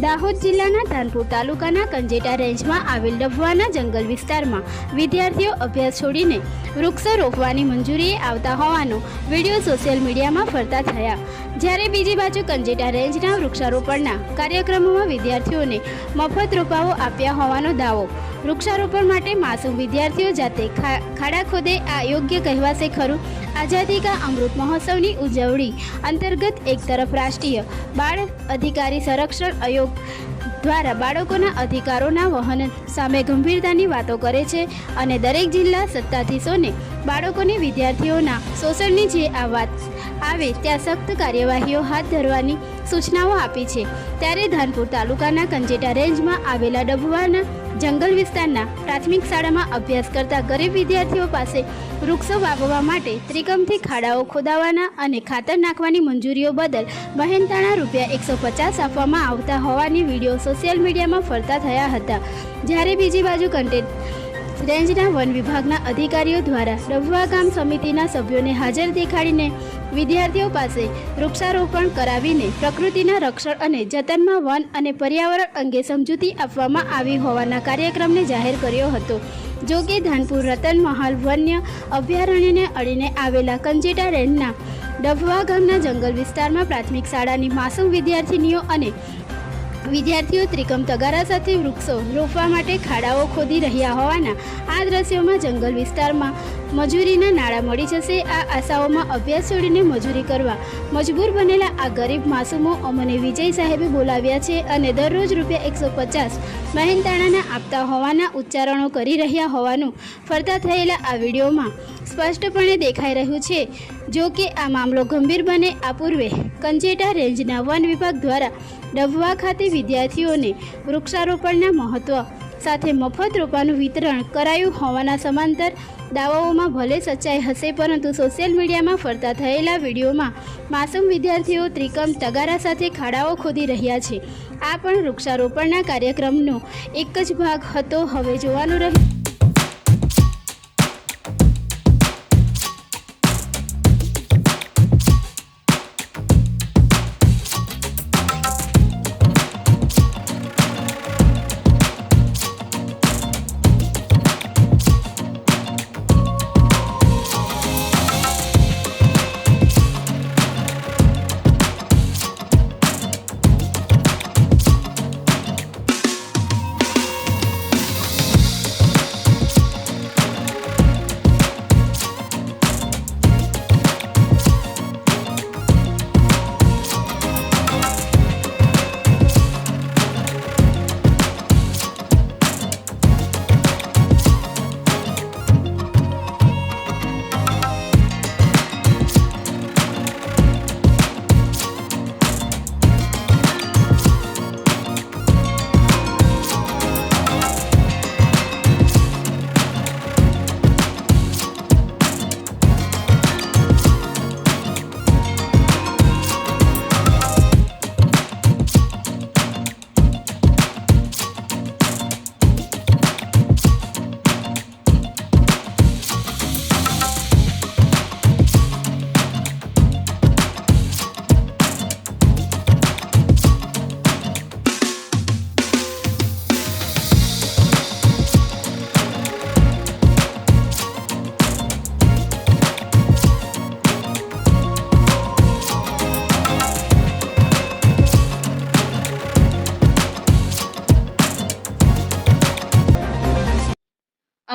ધાનપુર તાલુકાના કંજેટા રેન્જમાં આવેલ ડબવાના જંગલ વિસ્તારમાં વિદ્યાર્થીઓ અભ્યાસ છોડીને વૃક્ષો રોપવાની મંજૂરીએ આવતા હોવાનો વીડિયો સોશિયલ મીડિયામાં ફરતા થયા. જ્યારે બીજી બાજુ કંજેટા રેન્જના વૃક્ષારોપણના કાર્યક્રમોમાં વિદ્યાર્થીઓને મફત રોપાઓ આપ્યા હોવાનો દાવો. વૃક્ષારોપણ માટે માસૂમ વિદ્યાર્થીઓ જાતે ખાડા ખોદે આ યોગ્ય કહેવાશે ખરું. આઝાદી કા અમૃત મહોત્સવની ઉજવણી અંતર્ગત એક તરફ રાષ્ટ્રીય બાળ અધિકારી સંરક્ષણ આયોગ દ્વારા બાળકોના અધિકારોના વહન સામે ગંભીરતાની વાતો કરે છે અને દરેક જિલ્લા સત્તાધીશોને બાળકોને વિદ્યાર્થીઓના શોષણની જે આ વાત આવે ત્યાં સખ્ત કાર્યવાહીઓ હાથ ધરવાની સૂચનાઓ આપી છે. ત્યારે ધાનપુર તાલુકાના કંજેટા રેન્જમાં આવેલા ડભવાના જંગલ વિસ્તારના પ્રાથમિક શાળામાં અભ્યાસ કરતા ગરીબ વિદ્યાર્થીઓ પાસે વૃક્ષો વાવવા માટે ત્રિકમથી ખાડાઓ ખોદાવાના અને ખાતર નાખવાની મંજૂરીઓ બદલ મહેનતાણા રૂપિયા એકસો પચાસ આપવામાં આવતા હોવાની વીડિયો સોશિયલ મીડિયામાં ફરતા થયા હતા. જ્યારે બીજી બાજુ કન્ટેન્ટ રેન્જના વન વિભાગના અધિકારીઓ દ્વારા ડભવા ગામ સમિતિના સભ્યોને હાજર દેખાડીને વિદ્યાર્થીઓ પાસે વૃક્ષારોપણ કરાવીને પ્રકૃતિના રક્ષણ અને જતનમાં વન અને પર્યાવરણ અંગે સમજૂતી આપવામાં આવી હોવાના કાર્યક્રમને જાહેર કર્યો હતો. જો કે ધાનપુર રતન મહાલ વન્ય અભયારણ્યને અડીને આવેલા કંજેટા રેન્જના ડભવા ગામના જંગલ વિસ્તારમાં પ્રાથમિક શાળાની માસૂમ વિદ્યાર્થીનીઓ અને વિદ્યાર્થીઓ ત્રિકમ તગારા સાથે વૃક્ષો રોપવા માટે ખાડાઓ ખોદી રહ્યા હોવાના આ દ્રશ્યોમાં જંગલ વિસ્તારમાં મજૂરીના નાણાં મળી જશે. આ આશાઓમાં અભ્યાસ છોડીને મજૂરી કરવા મજબૂર બનેલા આ ગરીબ માસૂમો અમને વિજય સાહેબે બોલાવ્યા છે અને દરરોજ રૂપિયા એકસો પચાસ મહેનતાણાના આપતા હોવાના ઉચ્ચારણો કરી રહ્યા હોવાનું ફરતા થયેલા આ વિડીયોમાં સ્પષ્ટપણે દેખાઈ રહ્યું છે. જો કે આ મામલો ગંભીર બને, આ પૂર્વે કંજેટા રેન્જના વન વિભાગ દ્વારા ડભવા ખાતે વિદ્યાર્થીઓને વૃક્ષારોપણના મહત્વ સાથે મફત રોપાનું વિતરણ કરાયું હોવાના સમાંતર દાવાઓમાં ભલે સચ્ચાઈ હશે પરંતુ સોશિયલ મીડિયામાં ફરતા થયેલા વિડીયોમાં માસૂમ વિદ્યાર્થીઓ ત્રિકમ તગારા સાથે ખાડાઓ ખોદી રહ્યા છે. આ પણ વૃક્ષારોપણના કાર્યક્રમનો એક જ ભાગ હતો. હવે જોવાનું રહ્યું.